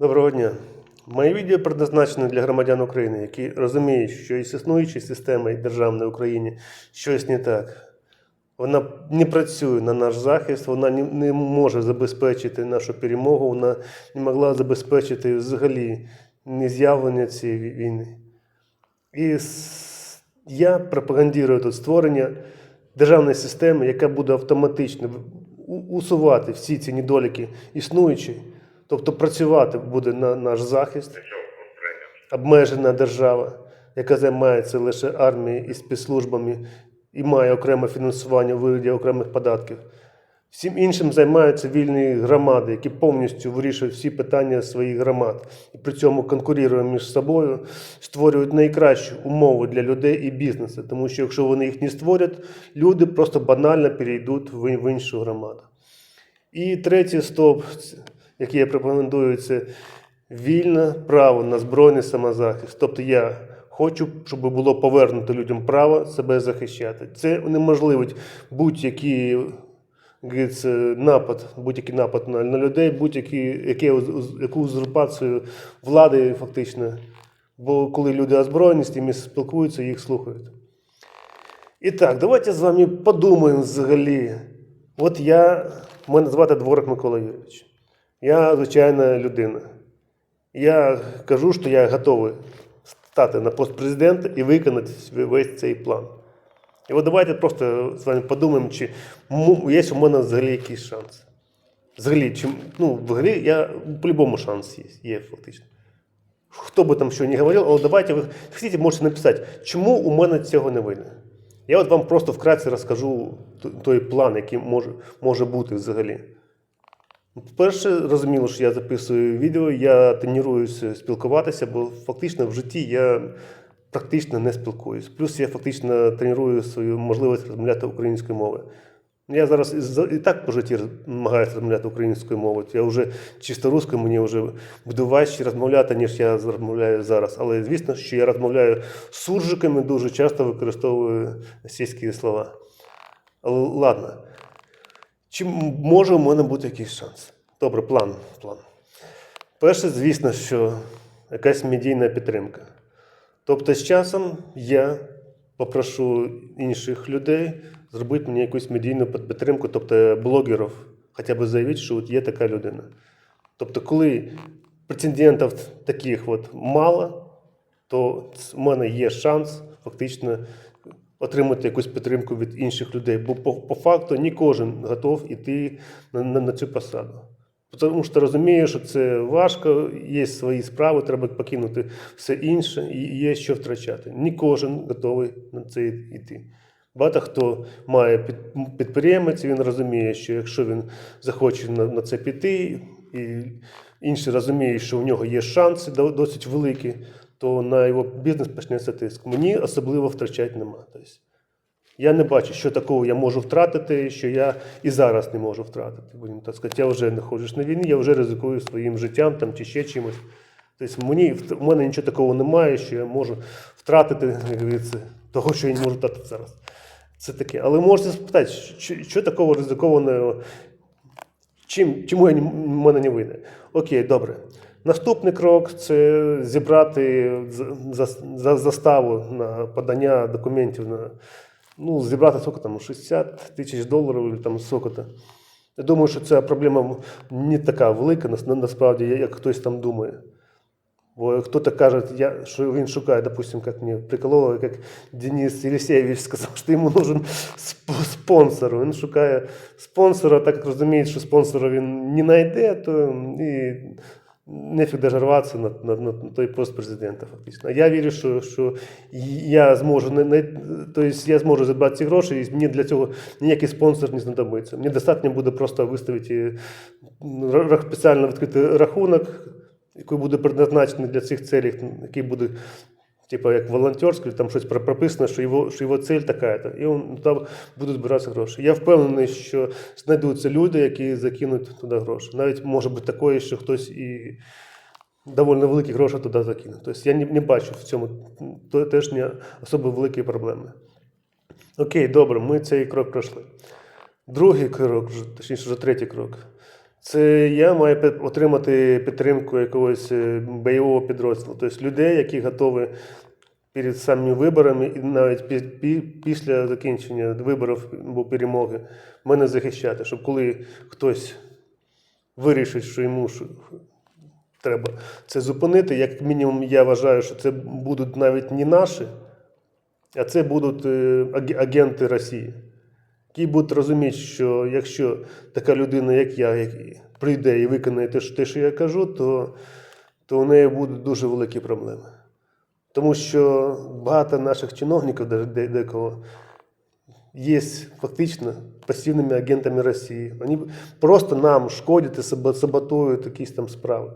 Доброго дня. Моє відео предназначене для громадян України, які розуміють, що із існуючою системою державної в Україні щось не так. Вона не працює на наш захист, вона не, не може забезпечити нашу перемогу, вона не могла забезпечити взагалі не з'явлення цієї війни. І я пропагандую тут створення державної системи, яка буде автоматично усувати всі ці недоліки існуючі, тобто працювати буде на наш захист, обмежена держава, яка займається лише армією і спецслужбами і має окреме фінансування у вигляді окремих податків. Всім іншим займаються вільні громади, які повністю вирішують всі питання своїх громад і при цьому конкурують між собою, створюють найкращі умови для людей і бізнесу. Тому що якщо вони їх не створять, люди просто банально перейдуть в іншу громаду. І третій стоп, який я пропагандую, це вільне право на збройний самозахист. Тобто я хочу, щоб було повернуто людям право себе захищати. Це унеможливить будь-який напад, будь-який напад на, на людей, будь-який яке, уз- яку узурпацію влади фактично. Бо коли люди озброєні, з тими спілкуються, їх слухають. І так, давайте з вами подумаємо взагалі. От я, мене звати Дворик Микола Юрійович. Я звичайна людина. Я кажу, що я готовий стати на пост президента і виконати весь цей план. І от давайте просто з вами подумаємо, чи є у мене взагалі якийсь шанс. Взагалі, чи, ну, взагалі, я по-любому шанс є, є фактично. Хто би там що не говорив, але давайте ви хотіте, можете написати, чому у мене цього не вийде. Я от вам просто вкратце розкажу той план, який може, може бути взагалі. По-перше, зрозуміло, що я записую відео, я тренуюся спілкуватися, бо фактично в житті я практично не спілкуюсь. Плюс я фактично треную свою можливість розмовляти українською мовою. Я зараз і так по житті намагаюся розмовляти українською мовою. Я вже чисто русскою, мені вже буде важче розмовляти, ніж я розмовляю зараз. Але звісно, що я розмовляю з суржиками, дуже часто використовую російські слова. Але ладно. Чи може у мене бути якийсь шанс? Добре, план. план. Перше, звісно, що якась медійна підтримка. Тобто, з часом я попрошу інших людей зробити мені якусь медійну підтримку, тобто блогерів, хоча б заявити, що от є така людина. Тобто, коли претендентів таких от мало, то у мене є шанс фактично отримати якусь підтримку від інших людей. Бо по, по факту не кожен готов іти на, на, на цю посаду. Тому що розуміє, що це важко, є свої справи, треба покинути все інше і є що втрачати. Не кожен готовий на це йти. Багато хто має підприємець, він розуміє, що якщо він захоче на, на це піти, і інші розуміють, що в нього є шанси досить великі, то на його бізнес почнеться тиск. Мені особливо втрачати нема. Тобто, я не бачу, що такого я можу втратити, що я і зараз не можу втратити. Будемо так сказати, я вже знаходжусь на війні, я вже ризикую своїм життям там, чи ще чимось. Тобто мені, в мене нічого такого немає, що я можу втратити, того, що я не можу втратити зараз. Це таке. Але можете спитати, що, що такого ризикованого, чим, чому в мене не вийде? Окей, добре. Наступний крок це зібрати за- за- за- заставу на подання документів на ну, зібрати сколько там 60 тисяч доларів там сколько-то. Я думаю, що ця проблема не така велика, насправді, як хтось там думає. Бо хтось каже, я, що він шукає, допустим, як мені прикололо, як Денис Єлісєєвич сказав, що йому нужен сп- спонсор. Він шукає спонсора, так як розуміє, що спонсора він не знайде, то і нефіг даже рватися на, на, на, на той пост президента, фактично. Я вірю, що, що я зможу не, не, тобто я зможу забрати ці гроші, і мені для цього ніякий спонсор не знадобиться. Мені достатньо буде просто виставити ра- спеціально відкрити рахунок, який буде предназначений для цих целей, який буде. Типа як волонтерський, там щось про- прописано, що його, що його цель така-то, і он, там будуть збиратися гроші. Я впевнений, що знайдуться люди, які закинуть туди гроші. Навіть може бути таке, що хтось і доволі великі гроші туди закине. Тобто я не, не бачу в цьому то- теж не особо великої проблеми. Окей, добре, ми цей крок пройшли. Другий крок, точніше, вже третій крок. Це я маю отримати підтримку якогось е, бойового підрозділу, тобто людей, які готові перед самими виборами і навіть пі- пі- після закінчення виборів або перемоги мене захищати, щоб коли хтось вирішить, що йому треба це зупинити, як мінімум, я вважаю, що це будуть навіть не наші, а це будуть е, агенти Росії, які будуть розуміти, що якщо така людина, як я, як прийде і виконає те, що- я кажу, то, то у неї будуть дуже великі проблеми. Тому що багато наших чиновників, де- декого, є фактично пасивними агентами Росії. Вони просто нам шкодять і саботують якісь там справи.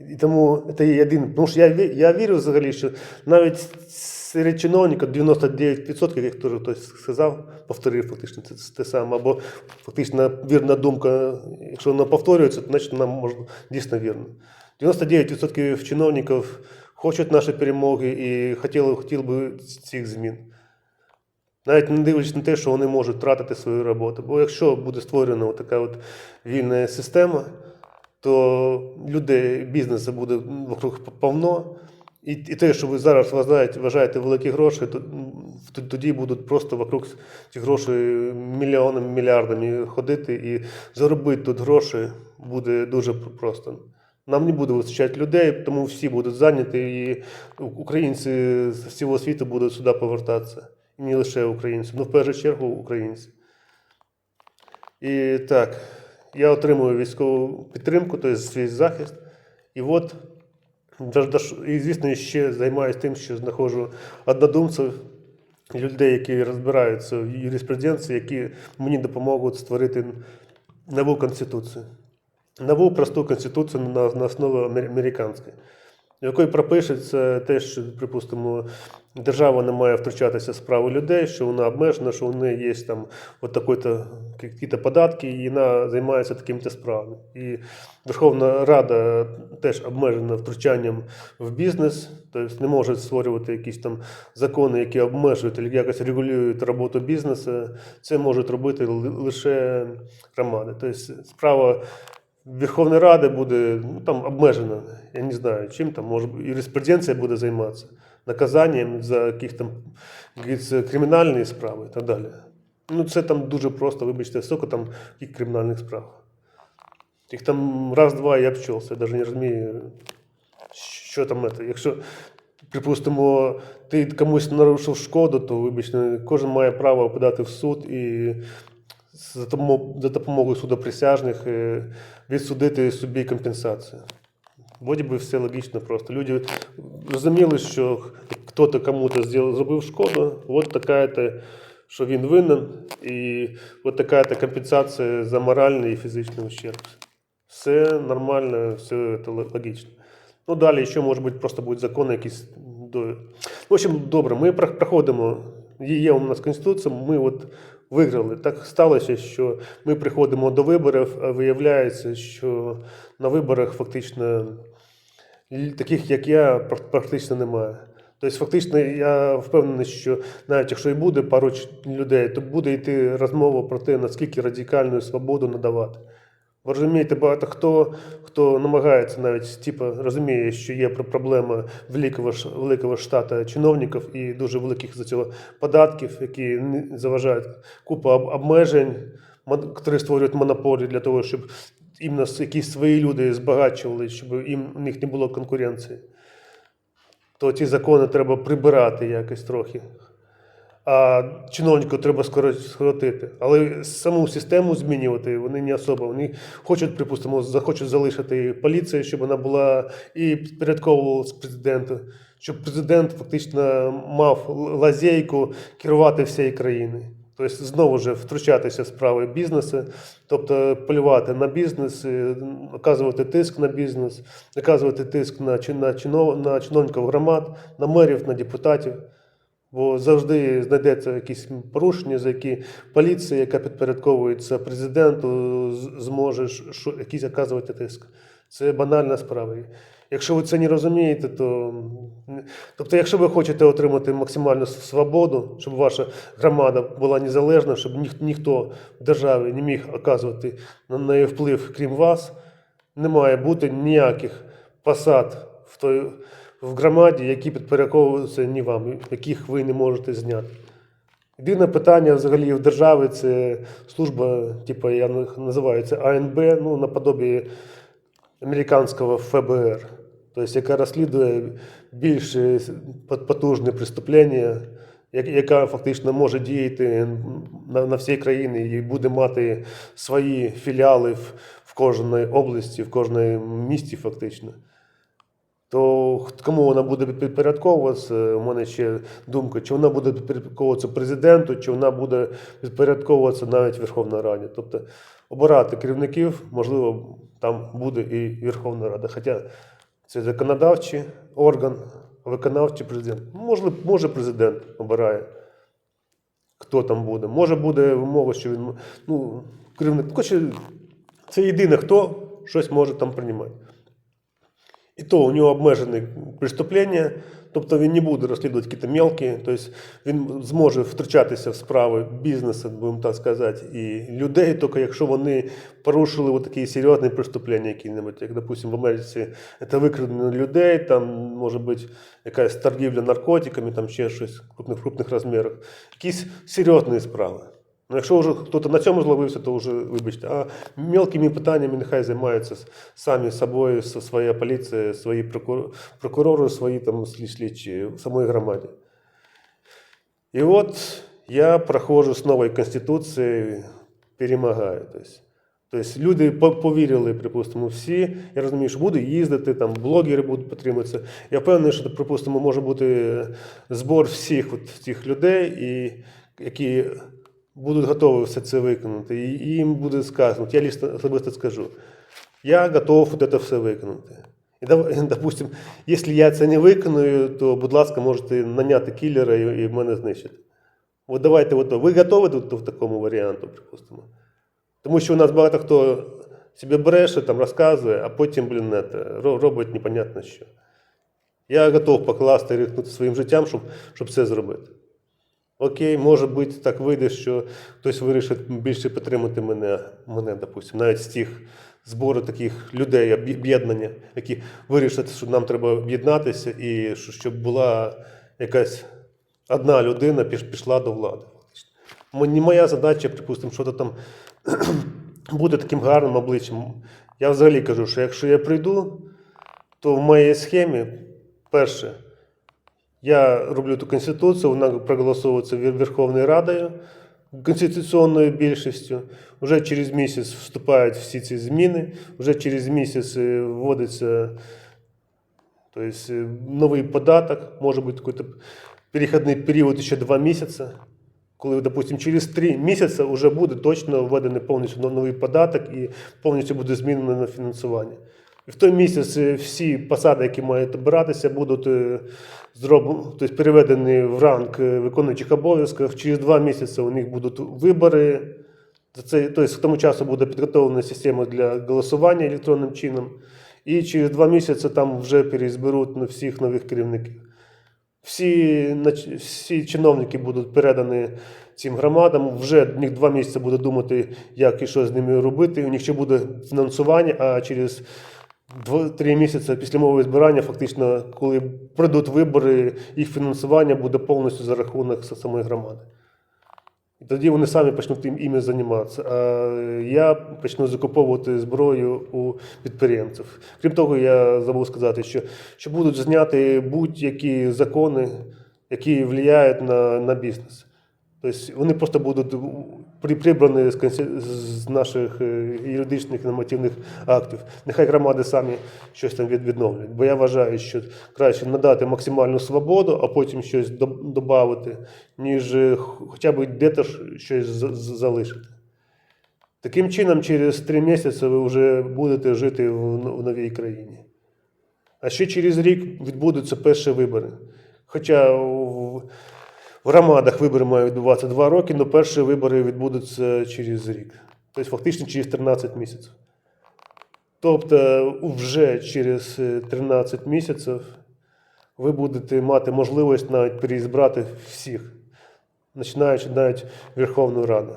І тому це є один. Тому що я, я вірю взагалі, що навіть серед чиновників 99%, як теж хтось сказав, повторив фактично це, те саме, або фактично вірна думка, якщо вона повторюється, то значить вона може дійсно вірна. 99% чиновників хочуть нашої перемоги і хотіли, хотіли би цих змін. Навіть не дивлячись на те, що вони можуть втратити свою роботу. Бо якщо буде створена така от вільна система, то людей, бізнесу буде вокруг повно. І, і те, що ви зараз вважаєте, вважаєте великі гроші, то, тоді будуть просто вокруг цих грошей мільйонами, мільярдами ходити і заробити тут гроші буде дуже просто. Нам не буде вистачати людей, тому всі будуть зайняті, і українці з всього світу будуть сюди повертатися. І не лише українці, ну в першу чергу українці. І так, я отримую військову підтримку, тобто свій захист. І от, і, звісно, ще займаюся тим, що знаходжу однодумців, людей, які розбираються в юриспруденції, які мені допоможуть створити нову конституцію. Нову просту конституцію на, на основі американської, якої пропишеться те, що, припустимо, держава не має втручатися в справи людей, що вона обмежена, що у неї є там от такий-то, які-то податки, і вона займається такими-то справами. І Верховна Рада теж обмежена втручанням в бізнес, тобто не може створювати якісь там закони, які обмежують або якось регулюють роботу бізнесу. Це можуть робити лише громади. Тобто справа Верховної Ради буде ну, там обмежена. Я не знаю, чим там може юриспруденція буде займатися, наказанням за якісь там кримінальні справи і так далі. Ну, це там дуже просто, вибачте, скільки там яких кримінальних справ. Їх там раз-два я обчелся, я навіть не розумію, що там це. Якщо, припустимо, ти комусь нарушив шкоду, то вибачте, кожен має право подати в суд і за допомо- за допомогою судоприсяжних е, відсудити собі компенсацію. Вроді би все логічно просто. Люди розуміли, що хтось кому-то зробив шкоду, от така-то, що він винен, і от така-то компенсація за моральний і фізичний ущерб. Все нормально, все це логічно. Ну, далі ще, може бути, просто будуть закони якісь. В общем, добре, ми проходимо. Є у нас Конституція, ми от виграли. Так сталося, що ми приходимо до виборів, а виявляється, що на виборах фактично таких, як я, пр- практично немає. Тобто, фактично, я впевнений, що навіть якщо і буде пару людей, то буде йти розмова про те, наскільки радикальну свободу надавати. Ви розумієте, багато хто, хто намагається навіть типу, розуміє, що є пр- проблема великого, великого штату чиновників і дуже великих за цього податків, які заважають купа об- обмежень, які створюють монополії для того, щоб іменно с- якісь свої люди збагачували, щоб їм у них не було конкуренції. То ці закони треба прибирати якось трохи а чиновників треба скоро- скоротити. Але саму систему змінювати вони не особо. Вони хочуть, припустимо, захочуть залишити поліцію, щоб вона була і підпорядковувалась президенту, щоб президент фактично мав лазейку керувати всією країною. Тобто знову ж втручатися в справи бізнесу, тобто полювати на бізнес, е, оказувати тиск на бізнес, оказувати тиск на, чи- на, чинов, на чиновників громад, на мерів, на депутатів. Бо завжди знайдеться якісь порушення, за які поліція, яка підпорядковується президенту, зможе якийсь оказувати тиск. Це банальна справа. Якщо ви це не розумієте, то тобто, якщо ви хочете отримати максимальну свободу, щоб ваша громада була незалежна, щоб ніх, ніхто в державі не міг оказувати на неї вплив, крім вас, не має бути ніяких посад в той в громаді, які підпорядковуються не вам, яких ви не можете зняти. Єдине питання взагалі в державі це служба, типу, я називаю це АНБ, ну, наподобі американського ФБР, тобто, яка розслідує більш е, потужні преступлення, яка фактично може діяти на, на всій країні і буде мати свої філіали в, кожній області, в кожній місті, фактично. То кому вона буде підпорядковуватися, у мене ще думка, чи вона буде підпорядковуватися президенту, чи вона буде підпорядковуватися навіть Верховній Раді. Тобто обирати керівників, можливо, там буде і Верховна Рада. Хоча це законодавчий орган, виконавчий президент. Може, може президент обирає, хто там буде. Може буде вимога, що він ну, керівник. Це єдине, хто щось може там приймати. І то у нього обмежені преступлення, тобто він не буде розслідувати якісь мелкі, тобто він зможе втручатися в справи бізнесу, будемо так сказати, і людей, тільки якщо вони порушили такі серйозні преступлення, які-небудь, як, допустим, в Америці це викрадення людей, там може бути якась торгівля наркотиками, там ще щось в крупних, крупних розмірах, якісь серйозні справи. Ну, якщо вже хтось на цьому зловився, то вже вибачте. А мелкими питаннями нехай займаються самі собою, своя поліція, свої прокурори, свої там слідчі в самої громаді. І от я проходжу з новою Конституцією, перемагаю. Тобто, люди повірили, припустимо, всі. Я розумію, що буду їздити, там блогери будуть підтримуватися. Я впевнений, що, припустимо, може бути збор всіх от цих людей, і, які будуть готові все це виконати. І їм буде сказано, я лично особисто скажу, я готов от це все виконати. І, допустим, якщо я це не виконую, то, будь ласка, можете наняти кілера і, мене знищити. От давайте, от, ви готові до, до такому варіанту, припустимо? Тому що у нас багато хто себе бреше, там розказує, а потім, блін, це, робить непонятно що. Я готов покласти і ризикнути своїм життям, щоб, щоб це зробити. Окей, може бути, так вийде, що хтось вирішить більше підтримати мене, мене, допустим, навіть з тих збору таких людей, об'єднання, які вирішать, що нам треба об'єднатися і щоб була якась одна людина пішла до влади. Не моя задача, припустимо, що то там буде таким гарним обличчям. Я взагалі кажу, що якщо я прийду, то в моїй схемі перше. Я роблю ту конституцію, вона проголосовується Верховною Радою конституційною більшістю. Вже через місяць вступають всі ці зміни, вже через місяць е, вводиться тобто, новий податок, може бути якийсь перехідний період ще два місяці. Коли, допустим, через три місяці вже буде точно введений повністю новий податок і повністю буде змінено на фінансування. В той місяць е, всі посади, які мають обиратися, будуть е, зроб... тобто переведені в ранг е, виконуючих обов'язків. Через два місяці у них будуть вибори. Це, тобто, к тому часу буде підготовлена система для голосування електронним чином. І через два місяці там вже перезберуть на всіх нових керівників. Всі, всі чиновники будуть передані цим громадам. Вже в них два місяці буде думати, як і що з ними робити. У них ще буде фінансування, а через дво- три місяці після мового збирання, фактично, коли пройдуть вибори, їх фінансування буде повністю за рахунок самої громади. І тоді вони самі почнуть їм іми займатися. А я почну закуповувати зброю у підприємців. Крім того, я забув сказати, що, що будуть зняти будь-які закони, які впливають на, на бізнес. Тобто вони просто будуть прибрані з, наших е, юридичних нормативних актів. Нехай громади самі щось там відновлять. Бо я вважаю, що краще надати максимальну свободу, а потім щось додати, ніж е, хоча б де-то щось залишити. Таким чином, через три місяці ви вже будете жити в новій країні. А ще через рік відбудуться перші вибори. Хоча в, громадах вибори мають відбуватися 2 роки, але перші вибори відбудуться через рік. Тобто фактично через 13 місяців. Тобто, вже через е, 13 місяців ви будете мати можливість навіть переізбрати всіх, починаючи навіть Верховну Раду.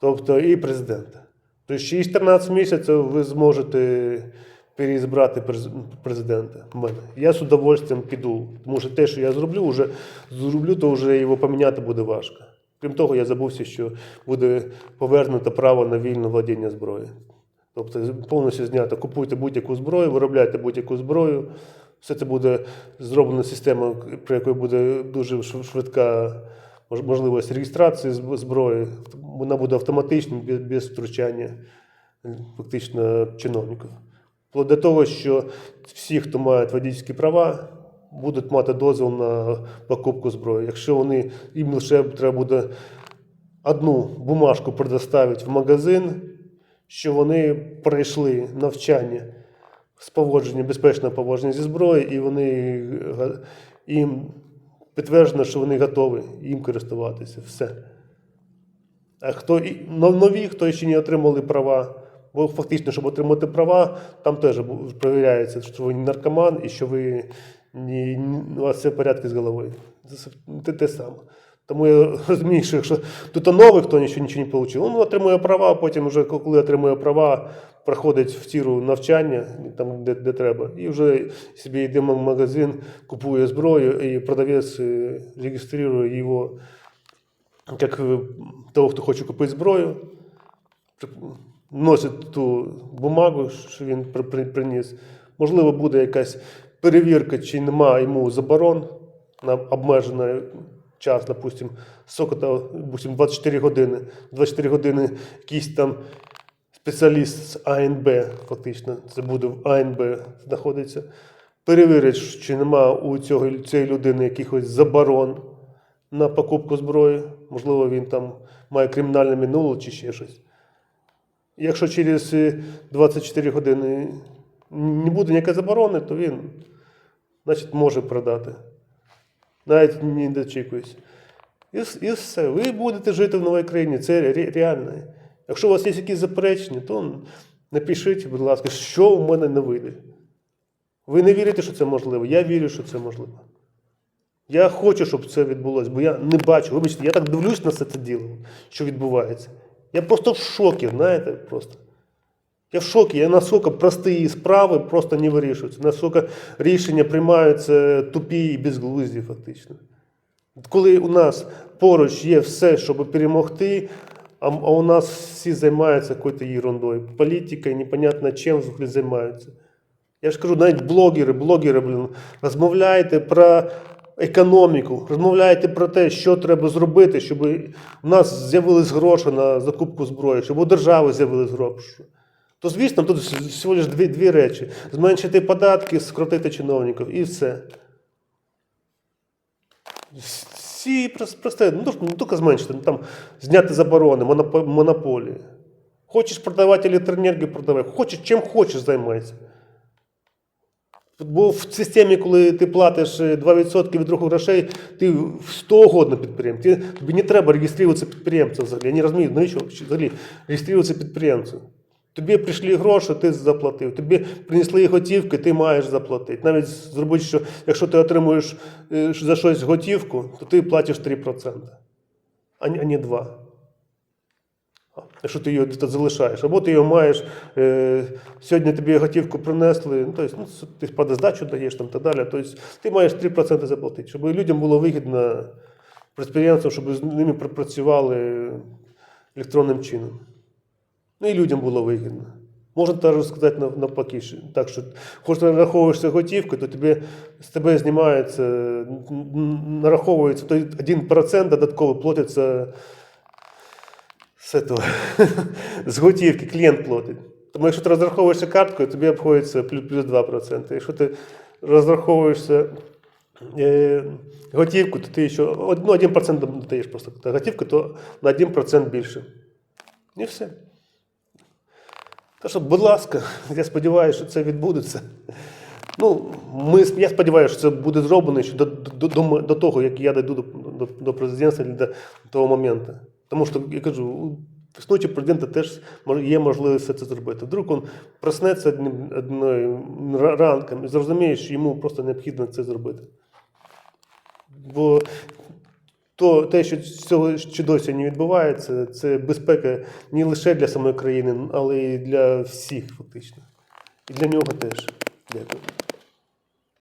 Тобто і президента. Тобто через 14 місяців ви зможете переізбрати през- президента. Мене. Я з удовольствием піду, тому що те, що я зроблю, вже зроблю, то вже його поміняти буде важко. Крім того, я забувся, що буде повернуто право на вільне владіння зброєю. Тобто повністю знято, купуйте будь-яку зброю, виробляйте будь-яку зброю. Все це буде зроблена система, при якій буде дуже швидка можливість реєстрації зброї. Вона буде автоматична, без, втручання фактично чиновників. Вплоть до того, що всі, хто мають водійські права, будуть мати дозвіл на покупку зброї. Якщо вони їм лише треба буде одну бумажку предоставити в магазин, що вони пройшли навчання з поводження, безпечного поводження зі зброєю, і вони їм підтверджено, що вони готові їм користуватися. Все. А хто нові, хто ще не отримали права, бо фактично, щоб отримати права, там теж перевіряється, що ви не наркоман і що ви не, у вас все в порядку з головою. Це, те саме. Тому я розумію, що якщо тут новий, хто нічого, нічого не отримав, він отримує права, а потім, вже, коли отримує права, проходить в тіру навчання, там, де, де треба, і вже собі йде в магазин, купує зброю, і продавець е, реєструє його як е, того, хто хоче купити зброю, носить ту бумагу, що він при- при- приніс. Можливо, буде якась перевірка, чи нема йому заборон на обмежений час, допустим, сколько то, допустим, 24 години. 24 години якийсь там спеціаліст з АНБ, фактично, це буде в АНБ знаходиться, перевірить, чи нема у цього, цієї людини якихось заборон на покупку зброї. Можливо, він там має кримінальне минуле чи ще щось. Якщо через е, 24 години не буде ніякої заборони, то він, значить, може продати. Навіть не дочікуюсь. І, і все. Ви будете жити в новій країні. Це ре- реально. Якщо у вас є якісь заперечення, то напишіть, будь ласка, що у мене не вийде. Ви не вірите, що це можливо. Я вірю, що це можливо. Я хочу, щоб це відбулося, бо я не бачу. Вибачте, я так дивлюсь на це діло, що відбувається. Я просто в шокі, знаєте, просто. Я в шокі, я наскільки прості справи просто не вирішуються, наскільки рішення приймаються тупі і безглузді, фактично. Коли у нас поруч є все, щоб перемогти, а, а у нас всі займаються якоюсь ерундою, політикою, непонятно чим взагалі займаються. Я ж кажу, навіть блогери, блогери, блін, розмовляєте про економіку, розмовляєте про те, що треба зробити, щоб у нас з'явились гроші на закупку зброї, щоб у держави з'явились гроші. То, звісно, тут всього лише дві, дві речі: зменшити податки, скоротити чиновників і все. Всі прос- просте, ну, не тільки зменшити, ну, там, зняти заборони, монопо- монополії. Хочеш продавати електроенергію, продавай. Хочеш, чим хочеш займайся. Бо в системі, коли ти платиш е, 2% від руху грошей, ти що угодно підприємець. Ти- Тобі не треба реєструватися підприємцем взагалі. Я не розумію, навіщо взагалі реєструватися підприємцем. Тобі прийшли гроші, ти заплатив. Тобі принесли готівки, ти маєш заплатити. Навіть зробити, що якщо ти отримуєш е, за щось готівку, то ти платиш 3%, а не 2%. Якщо ти його залишаєш, або ти його маєш, е, сьогодні тобі готівку принесли, ну, тобто, ну, ти правда, здачу даєш там, так далі. Тобто, ти маєш 3% заплатити, щоб людям було вигідно, підприємцям, щоб з ними працювали електронним чином. Ну і людям було вигідно. Можна теж сказати нав- навпаки, так, що хоч ти нараховуєшся готівкою, то тобі, з тебе знімається, нараховується той 1% додатково платиться з, этого, з готівки, клієнт платить. Тому якщо ти розраховуєшся карткою, тобі обходиться плюс, плюс 2%. Якщо ти розраховуєшся е, готівку, то ти ще ну, 1% додаєш просто. Та готівку, то на 1% більше. І все. Так що, будь ласка, я сподіваюся, що це відбудеться. Ну, ми, я сподіваюся, що це буде зроблено ще до, до, до, до того, як я дійду до, до, до президентства до того моменту. Тому що, я кажу, існуючого президента теж є можливість це зробити. Вдруг він проснеться одною ранком і зрозуміє, що йому просто необхідно це зробити. Бо то, те, що цього що досі не відбувається, це безпека не лише для самої країни, але й для всіх, фактично. І для нього теж. Дякую.